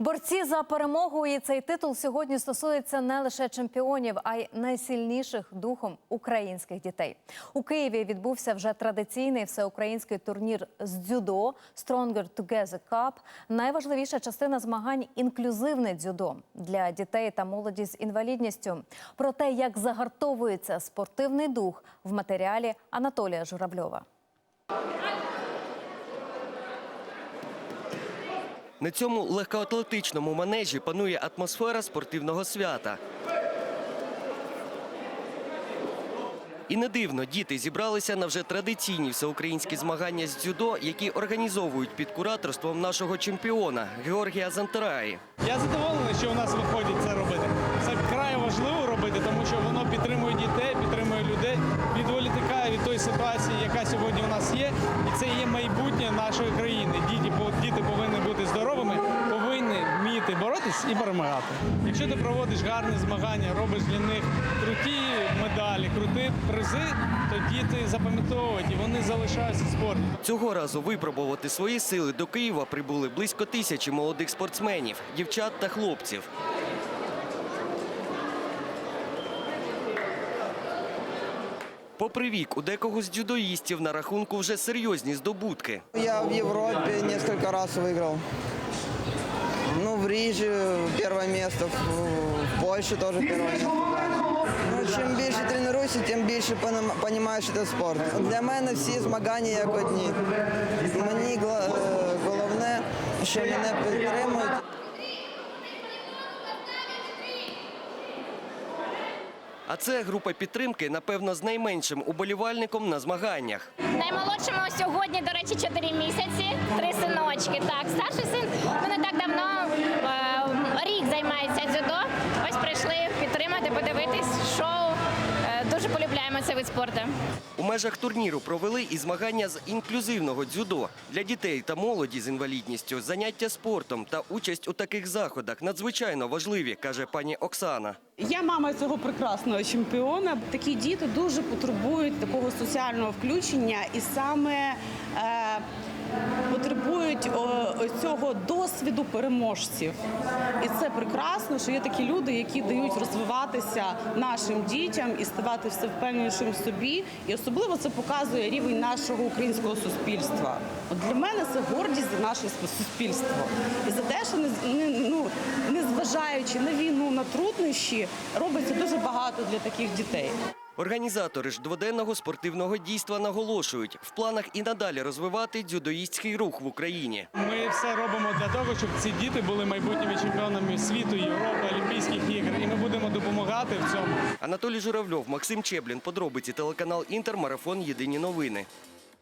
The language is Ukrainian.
Борці за перемогу і цей титул сьогодні стосується не лише чемпіонів, а й найсильніших духом українських дітей. У Києві відбувся вже традиційний всеукраїнський турнір з дзюдо Stronger Together Cup. Найважливіша частина змагань інклюзивне дзюдо для дітей та молоді з інвалідністю. Про те, як загартовується спортивний дух в матеріалі Анатолія Журавльова. На цьому легкоатлетичному манежі панує атмосфера спортивного свята. І не дивно, діти зібралися на вже традиційні всеукраїнські змагання з дзюдо, які організовують під кураторством нашого чемпіона Георгія Зантараї. Я задоволений, що у нас виходить це важливо робити, тому що воно підтримує дітей, підтримує людей, відволікає від тої ситуації, яка сьогодні у нас є. І це є майбутнє нашої країни. Діти, діти повинні бути здоровими, повинні вміти боротись і перемагати. Якщо ти проводиш гарні змагання, робиш для них круті медалі, круті призи, то діти запам'ятовують і вони залишаються спорті. Цього разу випробувати свої сили до Києва прибули близько тисячі молодих спортсменів, дівчат та хлопців. Попри вік, у декого з дзюдоїстів на рахунку вже серйозні здобутки. Я в Европе несколько раз выиграл. Ну, в Риже первое место, в, Польше тоже первое место. Ну, чим більше тренуюся, тим більше понімаєш цей спорт. Для мене всі змагання як одні. Мені е, головне, що мене підтримують. А це група підтримки, напевно, з найменшим уболівальником на змаганнях. Наймолодшому сьогодні, до речі, 4 місяці, три синочки. Так, старший син ну не так давно е, рік займається дзюдо. Ось прийшли підтримати, подивитись цей вид спорту. У межах турніру провели і змагання з інклюзивного дзюдо для дітей та молоді з інвалідністю, заняття спортом та участь у таких заходах надзвичайно важливі, каже пані Оксана. Я мама цього прекрасного чемпіона. Такі діти дуже потребують такого соціального включення і саме е, потребують цього досвіду переможців. І це прекрасно, що є такі люди, які дають розвиватися нашим дітям і ставати все впевненішим в собі. І особливо це показує рівень нашого українського суспільства. От для мене це гордість за наше суспільство. І за те, що не, не, ну, незважаючи на війну, на труднощі, робиться дуже багато для таких дітей. Організатори ж дводенного спортивного дійства наголошують, в планах і надалі розвивати дзюдоїстський рух в Україні. Ми все робимо для того, щоб ці діти були майбутніми чемпіонами світу, Європи, Олімпійських ігор. І ми будемо допомагати в цьому. Анатолій Журавльов, Максим Чеблін. Подробиці телеканал Інтер. Марафон. Єдині новини.